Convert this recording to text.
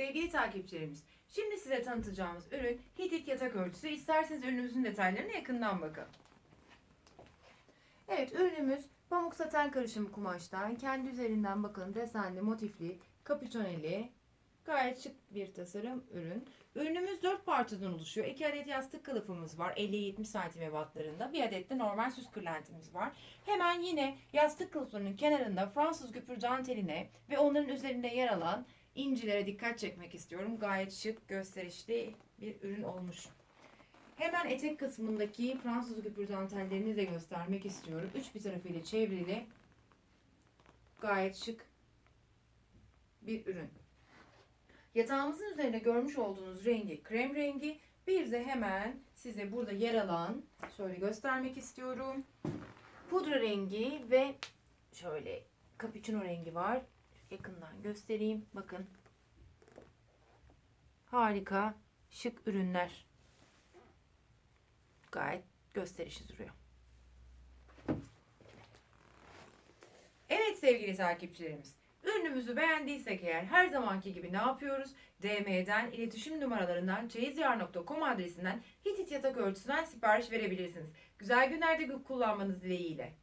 Sevgili takipçilerimiz, şimdi size tanıtacağımız ürün Hitit yatak örtüsü. İsterseniz ürünümüzün detaylarına yakından bakın. Evet, ürünümüz pamuk saten karışımı kumaştan, kendi üzerinden bakın desenli, motifli, kapitoneli, gayet şık bir tasarım ürün. Ürünümüz 4 parçadan oluşuyor. 2 adet yastık kılıfımız var 50-70 santim ebatlarında. Bir adet de normal süs kırlentimiz var. Hemen yine yastık kılıflarının kenarında Fransız güpür danteline ve onların üzerinde yer alan incilere dikkat çekmek istiyorum. Gayet şık, gösterişli bir ürün olmuş. Hemen etek kısmındaki Fransız güpür dantellerini de göstermek istiyorum. Üç bir tarafıyla çevrili. Gayet şık bir ürün. Yatağımızın üzerinde görmüş olduğunuz rengi krem rengi. Bir de hemen size burada yer alan şöyle göstermek istiyorum. Pudra rengi ve şöyle cappuccino rengi var. Yakından göstereyim. Bakın. Harika, şık ürünler. Gayet gösterişli duruyor. Evet sevgili takipçilerimiz. Ürünümüzü beğendiysek eğer her zamanki gibi ne yapıyoruz? DM'den, iletişim numaralarından, çeyizyar.com adresinden Hitit yatak örtüsünden sipariş verebilirsiniz. Güzel günlerde kullanmanız dileğiyle.